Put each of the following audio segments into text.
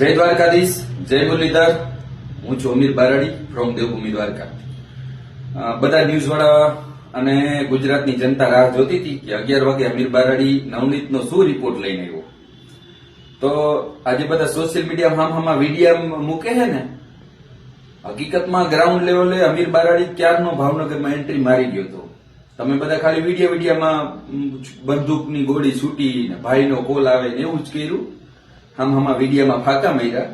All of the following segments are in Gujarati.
જય દ્વારકાધીશ, જય મુરલીધર. હું છું અમીર બારાડી ફ્રોમ દેવભૂમિ દ્વારકા. બધા ન્યૂઝ વાળા અને ગુજરાતની જનતા રાહ જોતી હતી કે અગિયાર વાગે અમીર બારાડી નવનીતનો શું રિપોર્ટ લઈને આવ્યો? તો આજે બધા સોશિયલ મીડિયા હામ હામાં વિડીયા મૂકે છે ને? હકીકતમાં ગ્રાઉન્ડ લેવલે અમીર બારાડી ક્યારનો ભાવનગરમાં એન્ટ્રી મારી ગયો હતો? તમે બધા ખાલી વીડિયો વિડીયામાં બંદૂકની ગોળી છૂટી ભાઈનો કોલ આવે ને એવું જ કર્યું? હમ હમા વિડીયામાં ફાકા માર્યા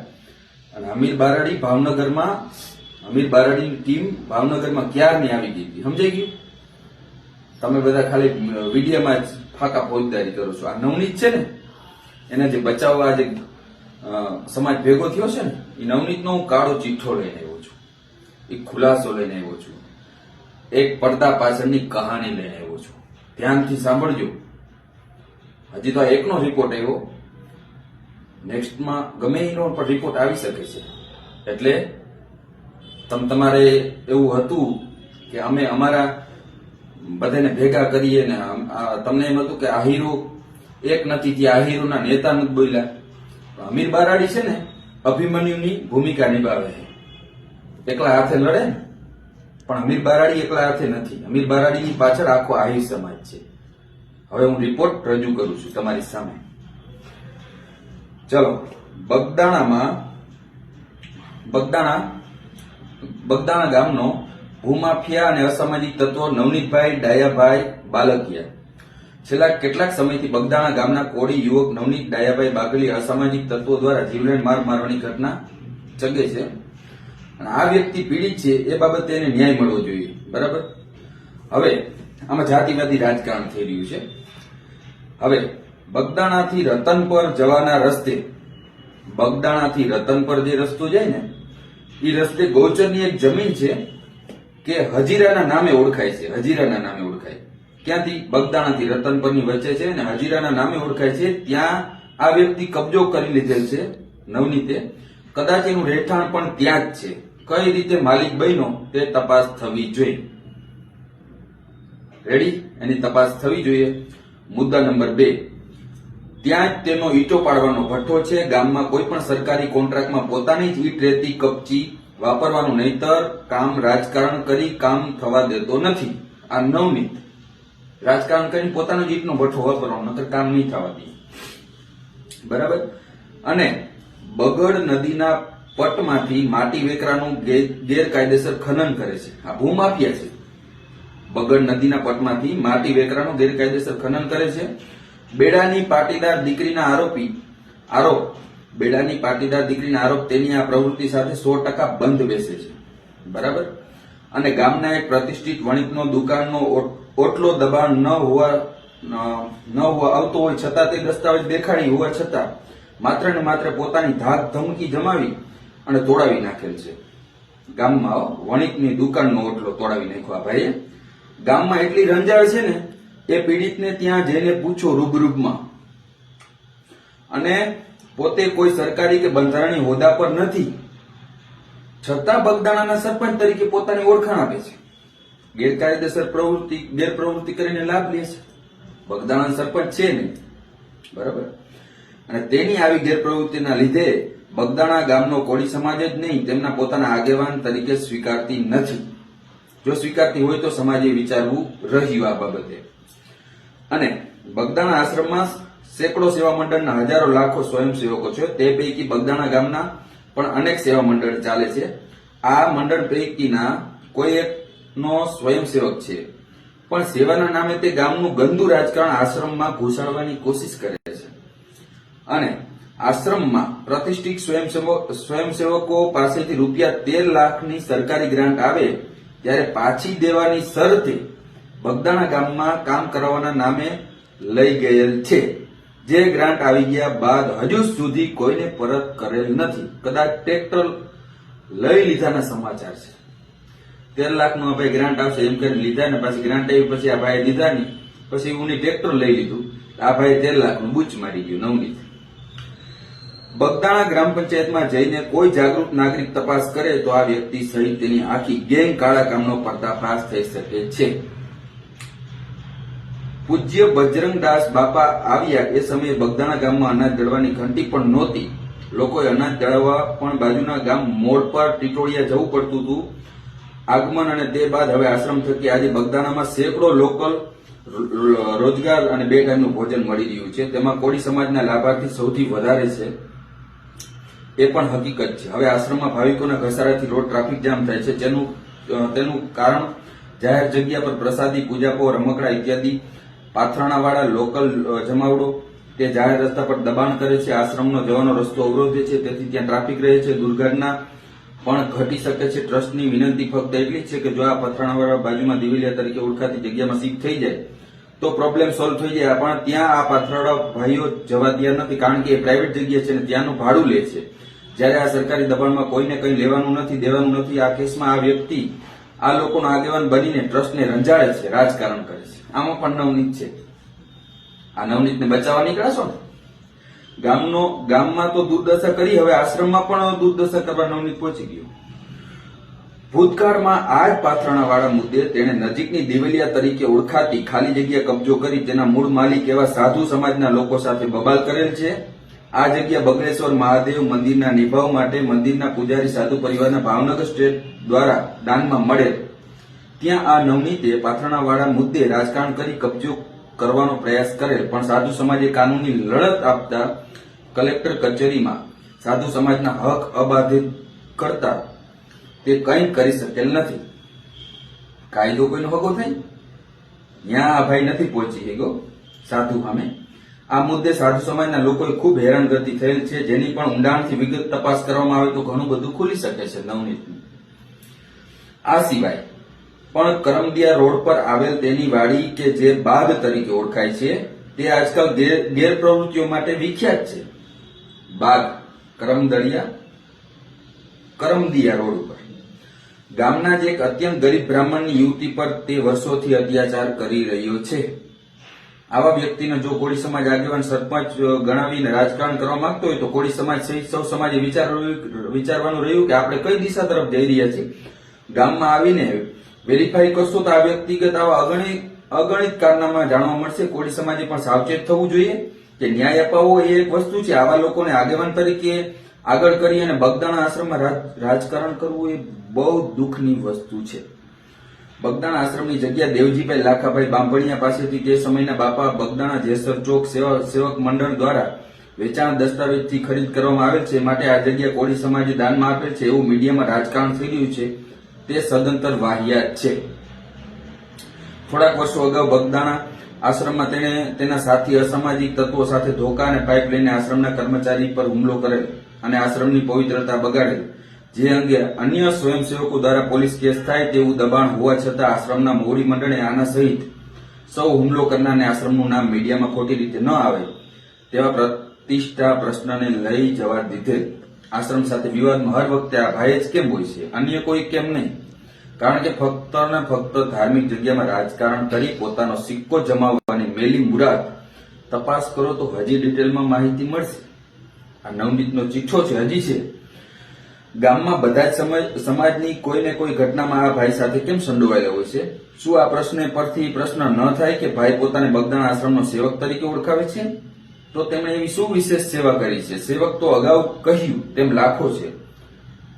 અને અમીર બારાડી ભાવનગરમાં, અમીર બારાડીની ટીમ ભાવનગરમાં ક્યારની આવી ગઈ હતી? સમજાઈ ગયું? તમે બધા ખાલી વીડિયામાં જ ફાકા ફોજદારી કરો છો. આ નવનીત છે ને, એને જે બચાવવા જે સમાજ ભેગો થયો છે ને, એ નવનીતનો હું કાળો ચિઠ્ઠો લઈને આવ્યો છું. એક ખુલાસો લઈને આવ્યો છું. એક પડદા પાછળની કહાની લઈને આવ્યો છું. ધ્યાનથી સાંભળજો. હજી તો એકનો રિપોર્ટ આવ્યો. નેક્સ્ટમાં ગમે એનો પણ રિપોર્ટ આવી શકે છે. એટલે તમ, તમારે એવું હતું કે અમે અમારા બધાને ભેગા કરીએ ને તમને એમ હતું કે આ એક નથી ત્યાં આ હીરોના નેતા નથી બોલ્યા. અમીર બારાડી છે ને અભિમન્યુની ભૂમિકા નિભાવે છે. એકલા હાથે લડે ને, પણ અમીર બારાડી એકલા હાથે નથી. અમીર બારાડીની પાછળ આખો આહિર સમાજ છે. હવે હું રિપોર્ટ રજૂ કરું છું તમારી સામે. ચલો, બગદાણામાં, બગદાણા બગદાણા ગામનો ભૂમાફિયા અને અસામાજિક તત્વો નવનીતભાઈ, ડાયાભાઈ, બાલકિયા. છેલ્લા કેટલાક સમયથી બગદાણા ગામના કોળી યુવક નવનીત, ડાયાભાઈ, બાગલી અસામાજિક તત્વો દ્વારા જીવલેણ માર મારવાની ઘટના ચગે છે. આ વ્યક્તિ પીડિત છે, એ બાબતે એને ન્યાય મળવો જોઈએ. બરાબર? હવે, આમાં જાતિવાદી રાજકારણ થઈ રહ્યું છે. હવે બગદાણાથી રતનપર જવાના રસ્તે. બગદાણાથી રતનપર જે રસ્તો જાય ને એ રસ્તે ગૌચરની એક જમીન છે કે હજીરાના નામે ઓળખાય છે, હજીરાના નામે ઓળખાય. ક્યાંથી? બગદાણાથી રતનપરની વચ્ચે છે અને હજીરાના નામે ઓળખાય છે. ત્યાં આ વ્યક્તિ કબજો કરી લીધેલ છે, નવનીતે. કદાચ એનું રહેઠાણ પણ ત્યાં જ છે. કઈ રીતે માલિક બન્યો તે તપાસ થવી જોઈએ. રેડી એની તપાસ થવી જોઈએ. મુદ્દા નંબર બે. ત્યાં જ તેનો ઈટો પાડવાનો ભઠ્ઠો છે. ગામમાં કોઈ પણ સરકારી કોન્ટ્રાક્ટમાં પોતાની જ ઈટ રેતી કપચી વાપરવાનું નહીતર કામ રાજકારણ કરી કામ થવા દેતો નથી. આ નવનીત. રાજકારણ કરીને પોતાનો જ ઈટનો ભઠ્ઠો વાપરવાનો, નહીતર કામ નહીં થવા દે. બરાબર? અને બગડ નદીના પટમાંથી માટી વેકરાનું ગેરકાયદેસર ખનન કરે છે. આ ભૂમાફિયા છે. બગડ નદીના પટમાંથી માટી વેકરાનું ગેરકાયદેસર ખનન કરે છે. બેડાની પાટીદાર દીકરીના આરોપી, આરોપ, બેડાની પાટીદાર દીકરીના આરોપ તેની આ પ્રવૃત્તિ સાથે સો ટકા બંધ બેસે છે. બરાબર? અને ગામના એક પ્રતિષ્ઠિત વણિકનો દુકાનનો ઓટલો દબાણ ન હોવા ન- હોવા આવતો હોય છતાં તે દસ્તાવેજ દેખાડી હોવા છતાં માત્ર ને માત્ર પોતાની ધાક ધમકી જમાવી અને તોડાવી નાખેલ છે. ગામમાં વણિકની દુકાનનો ઓટલો તોડાવી નાખ્યો. આ ભાઈએ ગામમાં એટલી રંજાળ છે ને એ પીડિતને ત્યાં જઈને પૂછો રૂબરૂબમાં. અને પોતે કોઈ સરકારી કે બંધારણીય હોદ્દા પર નથી. છતાં બગદાણાના સરપંચ તરીકે પોતાની ઓળખાણ આપે છે. ગેરકાયદેસર પ્રવૃત્તિ, ગેરપ્રવૃત્તિ કરીને લાભ લે છે. બગદાણા સરપંચ છે નહીં. બરાબર? અને તેની આવી ગેરપ્રવૃત્તિના લીધે બગદાણા ગામનો કોળી સમાજ જ નહીં, તેમના પોતાના આગેવાન તરીકે સ્વીકારતી નથી. જો સ્વીકારતી હોય તો સમાજે વિચારવું રહ્યું આ બાબતે. અને બગદાણા આશ્રમમાં સેંકડો સેવા મંડળના હજારો લાખો સ્વયંસેવકો છે. તે પૈકી બગદાણા ગામના પણ અનેક સેવા મંડળ ચાલે છે. આ મંડળ પૈકીના કોઈ એકનો સ્વયંસેવક છે. પણ સેવાના નામે તે ગામનું ગંદુ રાજકારણ આશ્રમમાં ઘૂસાડવાની કોશિશ કરે છે. અને આશ્રમમાં પ્રતિષ્ઠિત સ્વયંસેવક પાસેથી રૂપિયા તેર લાખની સરકારી ગ્રાન્ટ આવે, ત્યારે પાછી દેવાની શરતે બગદાણા ગામમાં કામ કરાવવાના નામે લઈ ગયેલ છે. જે ગ્રાન્ટ આવી ગયા બાદ હજુ સુધી કોઈને પરત કરેલ નથી. કદાચ ટ્રેક્ટર લઈ લીધાના સમાચાર છે. તેર લાખનું ભાઈ ગ્રાન્ટ આવશે. એમ કરીને લીધા ને પછી ગ્રાન્ટ આવી પછી આ ભાઈ લીધા ની પછી હું ટ્રેક્ટર લઈ લીધું. આ ભાઈ તેર લાખનું બૂચ મારી ગયું નવનીત બગદાણા ગ્રામ પંચાયતમાં જઈને કોઈ જાગૃત નાગરિક તપાસ કરે તો આ વ્યક્તિ સહિત તેની આખી ગેંગ કાળા કામનો પર્દાફાશ થઈ શકે છે. પૂજ્ય બજરંગદાસ બાપા આવ્યા એ સમયે બગદાણા ગામમાં અનાજ દળવાની ઘંટી પણ નહોતી. લોકોએ અનાજ દળવા પણ બાજુના ગામ મોડ પર ટીટોળિયા જવું પડતું હતું. આગમન અને તે બાદ હવે આશ્રમ થકી આજે બગદાણામાં સેંકડો લોકલ રોજગાર અને બે ટાઈમનું ભોજન મળી રહ્યું છે. તેમાં કોળી સમાજના લાભાર્થી સૌથી વધારે છે. એ પણ હકીકત છે. હવે આશ્રમમાં ભાવિકોના ઘસારાથી રોડ ટ્રાફિક જામ થાય છે. જેનું, તેનું કારણ જાહેર જગ્યા પર પ્રસાદી પૂજાપો રમકડા ઇત્યાદિ પાથરાણાવાળા લોકલ જમાવડો તે જાહેર રસ્તા પર દબાણ કરે છે. આશ્રમનો જવાનો રસ્તો અવરોધે છે. તેથી ત્યાં ટ્રાફિક રહે છે. દુર્ઘટના પણ ઘટી શકે છે. ટ્રસ્ટની વિનંતી ફક્ત એટલી છે કે જો આ પથરાણાવાળા બાજુમાં દિવેલિયા તરીકે ઓળખાતી જગ્યામાં શિફ્ટ થઈ જાય, તો પ્રોબ્લેમ સોલ્વ થઈ જાય. પણ ત્યાં આ પાથરાડા ભાઈઓ જવા ત્યાં નથી, કારણ કે એ પ્રાઇવેટ જગ્યા છે અને ત્યાંનું ભાડું લે છે. જ્યારે આ સરકારી દબાણમાં કોઈને કંઈ લેવાનું નથી, દેવાનું નથી, આ કેસમાં આ વ્યક્તિ આ લોકોનો આગેવાન બનીને ટ્રસ્ટને રંજાડે છે, રાજકારણ કરે છે. આમાં પણ નવનીત છે. આ નવનીતને બચાવવા નીકળાશો ને? ગામનો, ગામમાં તો દુર્દશા કરી, હવે આશ્રમમાં પણ દુર્દશા કરવા નવનીત પહોંચી ગયો. ભૂતકાળમાં આ જ પાથરણાવાળા મુદ્દે તેણે નજીકની દેવલિયા તરીકે ઓળખાતી ખાલી જગ્યા કબજો કરી તેના મૂળ માલિક એવા સાધુ સમાજના લોકો સાથે બબાલ કરેલ છે. આ જગ્યા બગડેશ્વર મહાદેવ મંદિરના નિભાવ માટે મંદિરના પૂજારી સાધુ પરિવારના ભાવનગર સ્ટેટ દ્વારા દાનમાં મળેલ. ત્યાં આ નવનીતે પાથરણાવાળા મુદ્દે રાજકારણ કરી કબજો કરવાનો પ્રયાસ કરેલ, પણ સાધુ સમાજે કાનૂની લડત આપતા કલેક્ટર કચેરીમાં સાધુ સમાજના હક અબાધિત કરતા તે કંઈ કરી શકેલ નથી. કાયદો કોઈનો હગો થાય ત્યાં આ ભાઈ નથી પહોંચી ગયો સાધુ સામે. આ મુદ્દે સાધુ સમાજના લોકોએ ખૂબ હેરાનગતિ થયેલ છે, જેની પણ ઊંડાણથી વિગત તપાસ કરવામાં આવે તો ઘણું બધું ખુલી શકે છે નવનીતની. આ સિવાય પણ કરમદિયા રોડ પર આવેલ તેની વાડી કે જે બાગ તરીકે ઓળખાય છે, તે આજકાલ ગેર- ગેરપ્રવૃત્તિઓ માટે વિખ્યાત છે. બાગ કરમદળિયા કરમદિયા રોડ ઉપર. ગામના જ એક અત્યંત ગરીબ બ્રાહ્મણની યુવતી પર તે વર્ષોથી અત્યાચાર કરી રહ્યો છે. આવા વ્યક્તિને જો કોળી સમાજ આગેવાન સરપંચ ગણાવીને રાજકારણ કરવા માંગતો હોય તો કોળી સમાજ સહિત સૌ સમાજે વિચારવું- વિચારવાનું રહ્યું કે આપણે કઈ દિશા તરફ જઈ રહ્યા છીએ? ગામમાં આવીને વેરીફાઈ કરશો તો આ વ્યક્તિગત આવા અગણિત અગણિત કારનામા જાણવા મળશે. કોળી સમાજે પણ સાવચેત થવું જોઈએ કે ન્યાય અપાવવો એ એક વસ્તુ છે. આવા લોકોને આગેવાન તરીકે આગળ કરી અને બગદાણા આશ્રમમાં રાજ- રાજકારણ કરવું એ બહુ દુઃખની વસ્તુ છે. બગદાણા આશ્રમની જગ્યા દેવજીભાઈ લાખાભાઈ બાંભણિયા પાસેથી તે સમયના બાપા બગદાણા જેસર ચોક સેવા, સેવક મંડળ દ્વારા વેચાણ દસ્તાવેજથી ખરીદ કરવામાં આવેલ છે. માટે આ જગ્યા કોળી સમાજે દાનમાં આપેલ છે. એવું મીડિયામાં રાજકારણ થઈ રહ્યું છે. તે સદંતર વાહિયાત છે. થોડાક વર્ષો અગાઉ બગદાણા આશ્રમમાં તેણે તેના સાથી અસામાજિક તત્વો સાથે ધોકા અને પાઇપ લઈને આશ્રમના કર્મચારી પર હુમલો કરેલ અને આશ્રમની પવિત્રતા બગાડેલ. જે અંગે અન્ય સ્વયંસેવકો દ્વારા પોલીસ કેસ થાય તેવું દબાણ હોવા છતાં આશ્રમના મોવડી મંડળે આના સહિત સૌ હુમલો કરનારને આશ્રમનું નામ મીડિયામાં ખોટી રીતે ન આવે તેવા પ્રતિષ્ઠા પ્રશ્નને લઈ જવા દીધેલ. આશ્રમ સાથે વિવાદમાં હર વખતે આ ભાઈ જ કેમ હોય છે? અન્ય કોઈ કેમ નહીં? કારણ કે ફક્ત ને ફક્ત ધાર્મિક જગ્યામાં રાજકારણ કરી પોતાનો સિક્કો જમાવવાની મેલી મુરાદ તપાસ કરો તો હજી ડિટેલમાં માહિતી મળશે. આ નવનીતનો ચિઠ્ઠો છે, હજી છે. ગામમાં બધા જ સમાજની સમાજની કોઈને કોઈ ઘટનામાં આ ભાઈ સાથે કેમ સંડોવાયેલા હોય છે? શું આ પ્રશ્ન પરથી પ્રશ્ન ન થાય કે ભાઈ પોતાને બગદાણા આશ્રમનો સેવક તરીકે ઓળખાવે છે? તો તેમણે એવી શું વિશેષ સેવા કરી છે? સેવક તો અગાઉ કહ્યું, તેમ લાખો છે.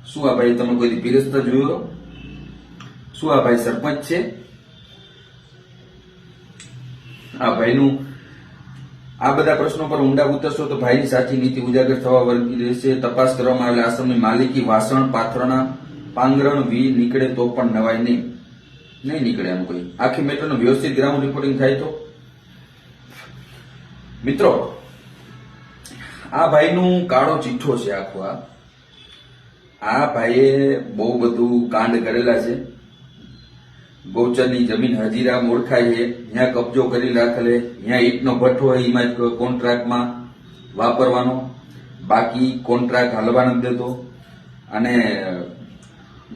શું આ ભાઈ તમે કોઈ પીરસતા જોયો? શું આ ભાઈ સરપંચ છે? આ ભાઈનું આ બધા પ્રશ્નો પર ઊંડા ઉતરશો તો ભાઈની સાચી નીતિ ઉજાગર થવા વર્ગી રહેશે. તપાસ કરવામાં આવેલા આશ્રમની માલિકી વાસણ, પાથરણા, પાંગરણ વી નીકળે તો પણ નવાય નહીં. નહીં નીકળે એમ કોઈ. આખી મેટરનું વ્યવસ્થિત ગ્રાઉન્ડ રિપોર્ટિંગ થાય તો? મિત્રો આ ભાઈનું કાળો ચીઠો છે આખો આ. આ ભાઈએ બહુ બધું કાંડ કરેલા છે. ગૌચરની જમીન હજીરા ઓળખાય છે. ત્યાં કબજો કરી રાખેલે ત્યાં ઈટનો ભઠ્ઠો હોય એમાં જ કોન્ટ્રાક્ટમાં વાપરવાનો. બાકી કોન્ટ્રાક્ટ હાલવા નથી દેતો. અને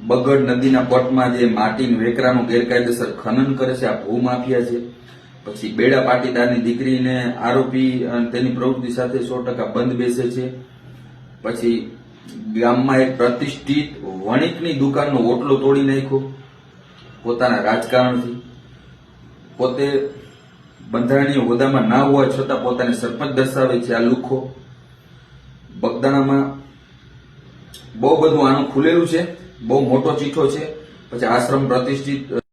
બગડ નદીના પટમાં જે માટીનું વેકરાનું ગેરકાયદેસર ખનન કરે છે, આ ભૂમાફિયા છે. પછી બેડા પાટીદારની દીકરીને આરોપી અને તેની પ્રવૃત્તિ સાથે સો ટકા બંધ બેસે છે. પછી ગામમાં એક પ્રતિષ્ઠિત વણિકની દુકાનનો ઓટલો તોડી નાખ્યો. પોતાના રાજકારણથી. પોતે બંધારણીય હોદ્દામાં ના હોવા છતાં પોતાને સરપંચ દર્શાવે છે આ લુખો. બગદાણામાં બહુ બધું આનું ખુલેલું છે. બહુ મોટો ચીઠો છે. પછી આશ્રમ પ્રતિષ્ઠિત